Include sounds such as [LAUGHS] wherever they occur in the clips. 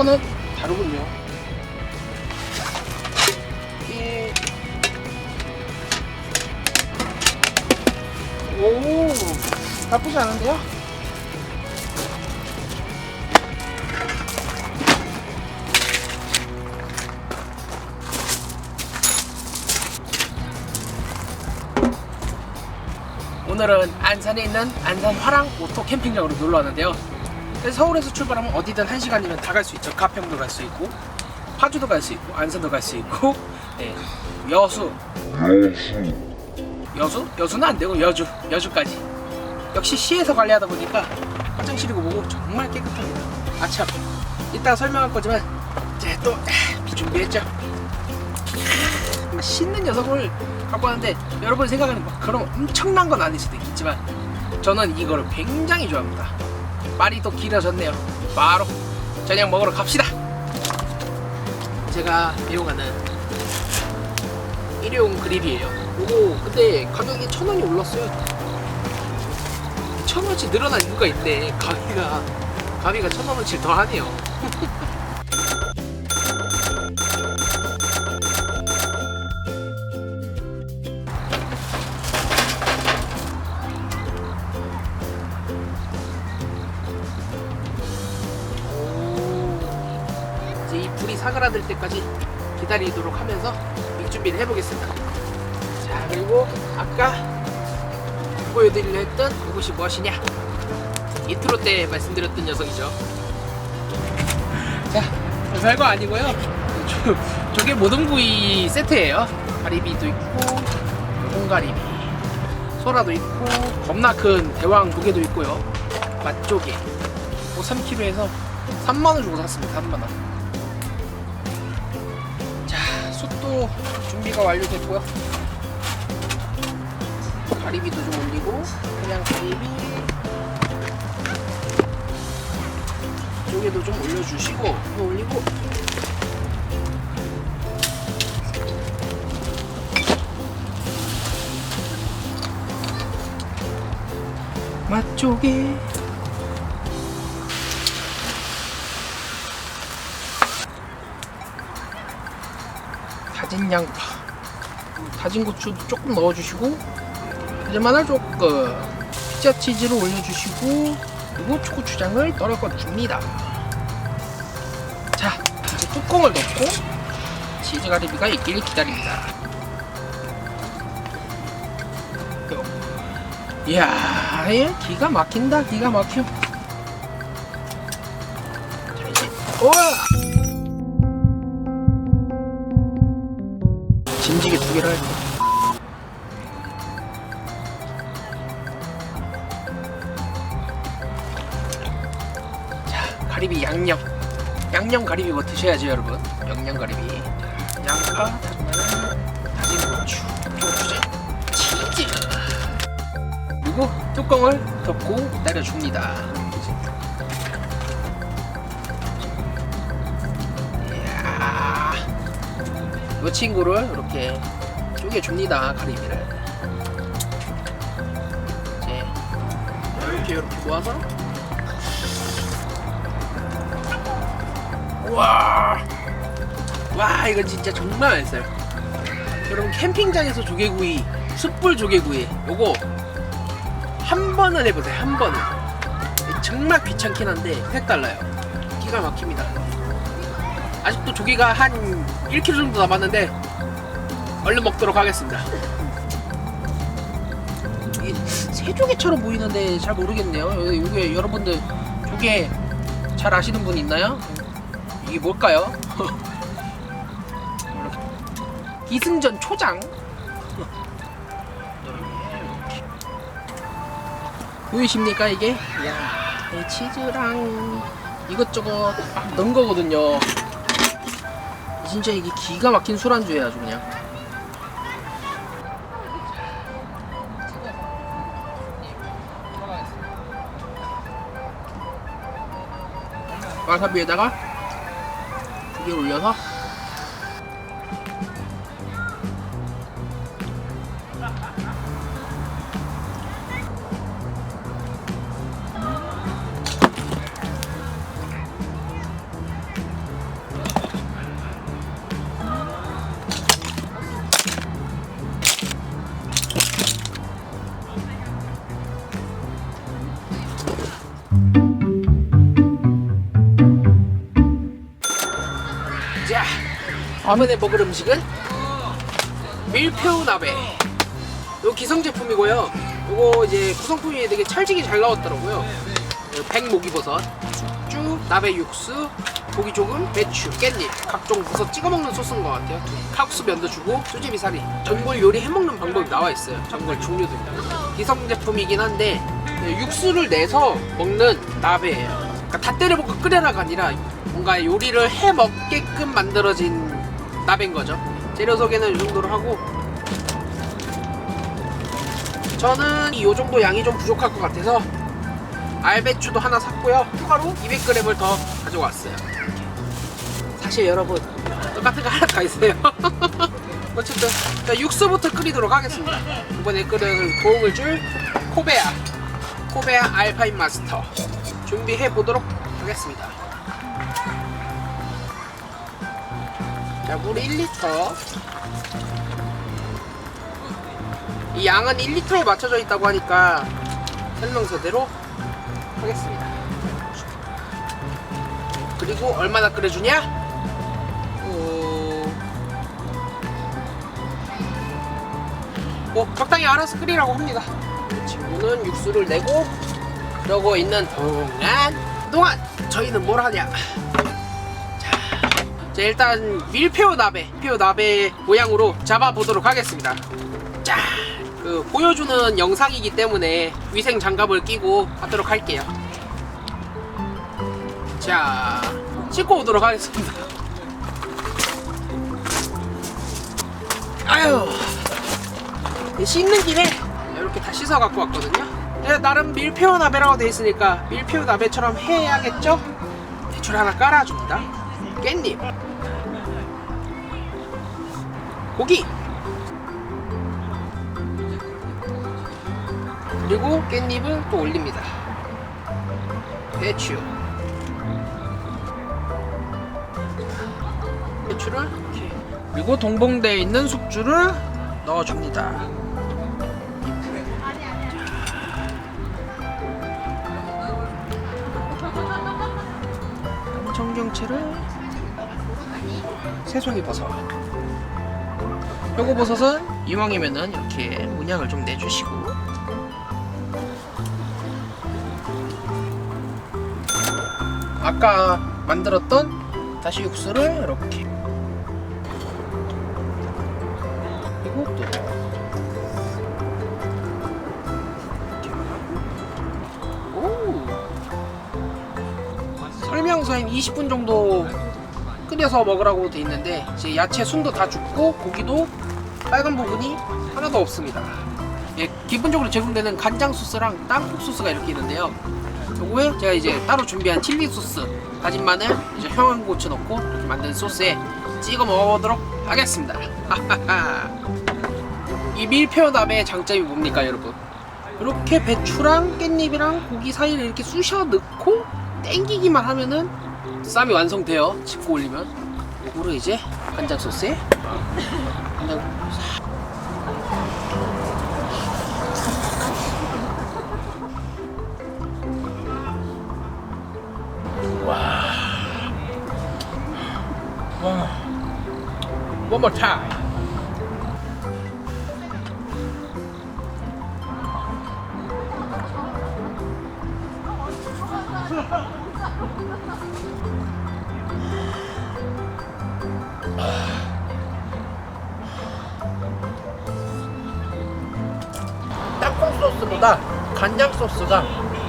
새 거는 다르군요. 오 나쁘지 않은데요? 오늘은 안산에 있는 안산 화랑 오토 캠핑장으로 놀러 왔는데요. 그래서 서울에서 출발하면 어디든 한 시간이면 다 갈 수 있죠. 가평도 갈 수 있고, 파주도 갈 수 있고, 안산도 갈 수 있고, [LAUGHS] 네, 여수, 여수, 여수는 안 되고 여주, 여주까지. 역시 시에서 관리하다 보니까 화장실이고 뭐고 정말 깨끗합니다. 아참, 이따가 설명할 거지만 이제 또 준비했죠. 막 씻는 녀석을 갖고 왔는데 여러분 생각하는 막 그런 엄청난 건 아닐 수도 있겠지만 저는 이거를 굉장히 좋아합니다. 말이 또 길어졌네요. 바로 저녁 먹으러 갑시다. 제가 이용하는 일회용 그립이에요. 오, 근데 가격이 천 원이 올랐어요. 천 원치 늘어난 이유가 있네. 가비가 가비가 천 원어치 더 하네요. 때까지 기다리도록 하면서 믹 준비를 해보겠습니다. 자 그리고 아까 보여드리려 했던 그것이 무엇이냐 인트로 때 말씀드렸던 녀석이죠. 자 별거 아니고요. 저, 저게 모듬구이 세트예요. 가리비도 있고 홍가리비, 소라도 있고 겁나 큰 대왕 무게도 있고요. 맛조개 뭐 3kg에서 3만원 주고 샀습니다 3만원 숯도 준비가 완료됐고요. 가리비도 좀 올리고 그냥 가리비 조개도 좀 올려주시고 이거 올리고. 맛조개 다진 양파, 다진 고추도 조금 넣어주시고 이제 마늘 조금, 피자 치즈를 올려주시고 그리고 초고추장을 떨어져 줍니다. 자, 이제 뚜껑을 덮고 치즈 가리비가 익기를 기다립니다. 요. 이야, 얘 기가 막힌다, 기가 막혀. 자, 이제, 우와! 진지게 두 개를 할게. 자, 가리비 양념. 양념 가리비 뭐 드셔야죠, 여러분. 양념 가리비. 자, 양파, 마늘, 다진 고추, 고추장, 치즈. 그리고 뚜껑을 덮고 기다려줍니다. 이 친구를 이렇게 쪼개줍니다 가리비를. 이제 이렇게 이렇게 모아서. 와, 와 이거 진짜 정말 맛있어요. 여러분 캠핑장에서 조개구이 숯불 조개구이 요거 한 번은 해보세요 한 번은. 정말 귀찮긴 한데 색 달라요. 기가 막힙니다 아직도 조개가 한 1kg 정도 남았는데 얼른 먹도록 하겠습니다. 이게 새조개처럼 보이는데 잘 모르겠네요. 이게 여러분들 조개 잘 아시는 분 있나요? 이게 뭘까요? [LAUGHS] 기승전 초장. [LAUGHS] 보이십니까 이게? 이 치즈랑 이것저것 막 넣은 거거든요. 진짜 이게 기가 막힌 술안주예요 아주 그냥. 와사비에다가 두개 올려서 이번에 먹을 음식은 밀푀우 나베. 요 기성 제품이고요. 요거 이제 구성품이 되게 찰지게 잘 나왔더라고요. 백목이버섯, 숙주, 나베 육수, 고기 조금, 배추, 깻잎, 각종 버섯 찍어 먹는 소스인 것 같아요. 칼국수 면도 주고 수제비 사리, 전골 요리 해 먹는 방법이 나와 있어요. 전골 종류도 있고. 기성 제품이긴 한데 네, 육수를 내서 먹는 나베예요. 그러니까 다 때려 볶아 끓여라가 아니라 뭔가 요리를 해 먹게끔 만들어진 나베인 거죠. 재료 소개는 이 정도로 하고 저는 이 정도 양이 좀 부족할 것 같아서 알배추도 하나 샀고요. 추가로 200g을 더 가져왔어요. 사실 여러분 똑같은 거 하나 더 있어요. [LAUGHS] 어쨌든 자, 육수부터 끓이도록 하겠습니다. 이번에 끓일 도움을 줄 코베아 코베아 알파인 마스터 준비해 보도록 하겠습니다. 자, 물 1리터. 이 양은 1리터에 맞춰져 있다고 하니까 설명서대로 하겠습니다. 그리고 얼마나 끓여주냐? 어... 뭐 적당히 알아서 끓이라고 합니다. 친구는 육수를 내고 그러고 있는 동안 동안 저희는 뭘 하냐? 자, 자 일단 밀푀우 나베, 밀푀우 나베 모양으로 잡아보도록 하겠습니다. 자, 그 보여주는 영상이기 때문에 위생 장갑을 끼고 하도록 할게요. 자, 씻고 오도록 하겠습니다. 아유, 씻는 김에 이렇게 다 씻어 갖고 왔거든요. 네, 나름 밀푀우 나베라고 돼 있으니까 밀푀우 나베처럼 해야겠죠? 대출 하나 깔아줍니다. 깻잎, 고기, 그리고 깻잎을 또 올립니다. 배추. 배추를 이렇게. 그리고 동봉되어 있는 숙주를 넣어줍니다. 청경채를 새송이 버섯. 요거 버섯은 이왕이면은 이렇게 문양을 좀 내주시고. 아까 만들었던 다시 육수를 이렇게. 오 설명서엔 20분 정도 끓여서 먹으라고 돼 있는데 이제 야채 순도 다 죽고 고기도 빨간 부분이 하나도 없습니다. 예, 기본적으로 제공되는 간장 소스랑 땅콩 소스가 이렇게 있는데요. 요거에 제가 이제 따로 준비한 칠리 소스, 다진 마늘, 이제 형한고추 넣고 이렇게 만든 소스에 찍어 먹어보도록 하겠습니다. [LAUGHS] 이 남의 장점이 뭡니까, 여러분? 이렇게 배추랑 깻잎이랑 고기 사이를 이렇게 쑤셔 넣고 땡기기만 하면은 쌈이 완성돼요. 짚고 올리면. 요거를 이제 간장 소스에 간장 와. One more time. 소스보다 간장 소스가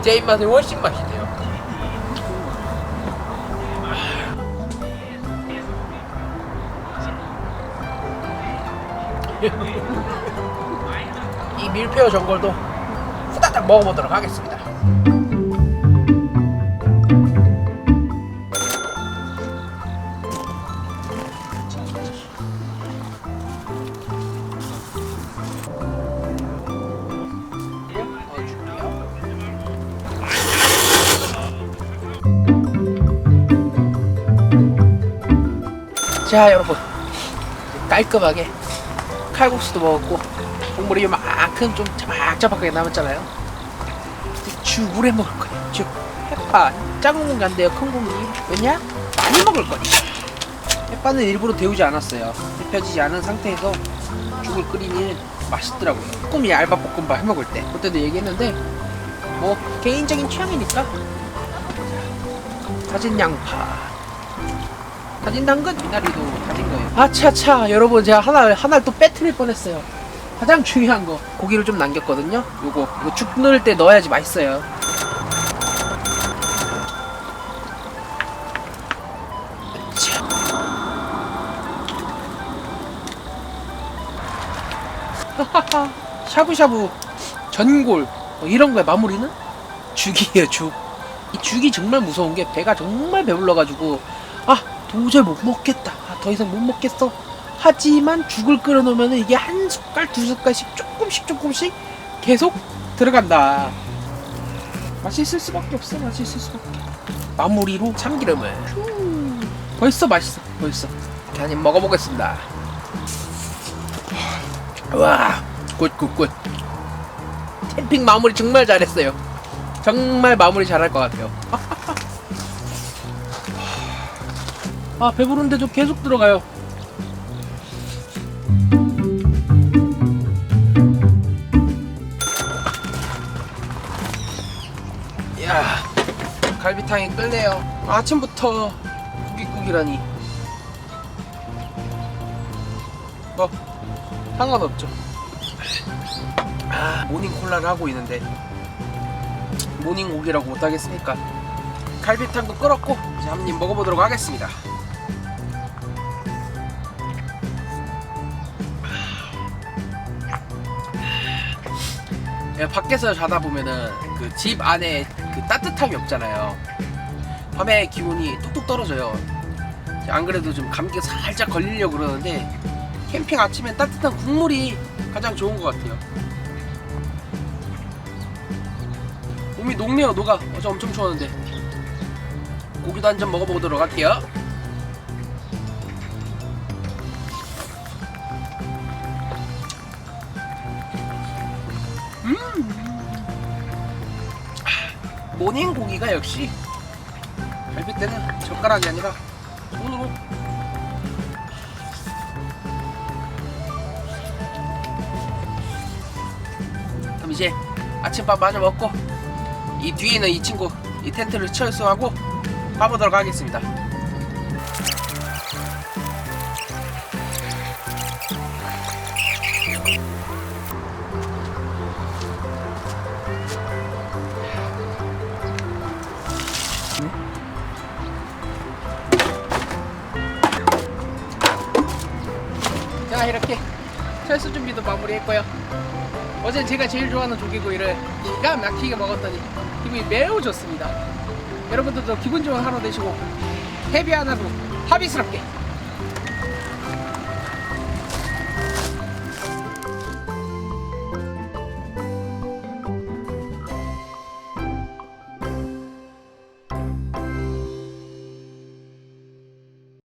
제 입맛에 훨씬 맛있네요. [LAUGHS] 이 밀푀우 전골도 후다닥 먹어보도록 하겠습니다. 자 여러분. 깔끔하게 칼국수도 먹었고 국물이 요만큼 좀 자박자박하게 남았잖아요. 이제 죽으래 먹을 거예요 죽 해파 작은 안 돼요 큰 공기 왜냐? 많이 먹을 거니까 햇반은 일부러 데우지 않았어요. 데펴지지 않은 상태에서 죽을 끓이니 맛있더라고요. 조금 얇아 볶음밥 해먹을 때. 그때도 얘기했는데 뭐 개인적인 취향이니까. 다진 양파 다진 당근 미나리도 다진 거예요. 아차차 여러분 제가 하나 하나를 또 빼트릴 뻔했어요. 가장 중요한 거 고기를 좀 남겼거든요. 요거 이거 죽 넣을 때 넣어야지 맛있어요. 자. [LAUGHS] 샤브샤브 전골 뭐 이런 거에 마무리는 죽이에요 죽. 이 죽이 정말 무서운 게 배가 정말 배불러가지고 아 도저히 못 먹겠다. 아, 더 이상 못 먹겠어. 하지만 죽을 끓여 놓으면 이게 한 숟갈 두 숟갈씩 조금씩 조금씩 계속 들어간다. 맛있을 수밖에 없어 맛있을 수밖에. 마무리로 참기름을. 후. 벌써 맛있어 벌써. 한입 먹어보겠습니다. 와 굿굿굿. 캠핑 마무리 정말 잘했어요. 정말 마무리 잘할 것 같아요 [LAUGHS] 아 배부른데도 계속 들어가요. 야 갈비탕이 끓네요. 아침부터 고깃국이라니. 뭐 상관없죠. 아 모닝 콜라를 하고 있는데 모닝 고기라고 못하겠습니까 갈비탕도 끓었고 이제 한 입 먹어보도록 하겠습니다 밖에서 자다 보면은 그 집 안에 그 따뜻함이 없잖아요. 밤에 기온이 뚝뚝 떨어져요. 안 그래도 좀 감기가 살짝 걸리려고 그러는데 캠핑 아침엔 따뜻한 국물이 가장 좋은 것 같아요. 몸이 녹네요, 녹아. 어제 엄청 추웠는데. 고기도 한 점 먹어보도록 할게요. 모닝 고기가 역시 갈비 때는 젓가락이 아니라 손으로. 그럼 이제 아침밥 마저 먹고 이 뒤에 있는 이 친구 이 텐트를 철수하고 가보도록 하겠습니다 자 이렇게 철수 준비도 마무리했고요. 어제 제가 제일 좋아하는 조개구이를 기가 막히게 먹었더니 기분이 매우 좋습니다. 여러분들도 기분 좋은 하루 되시고 해피 하나로 합의스럽게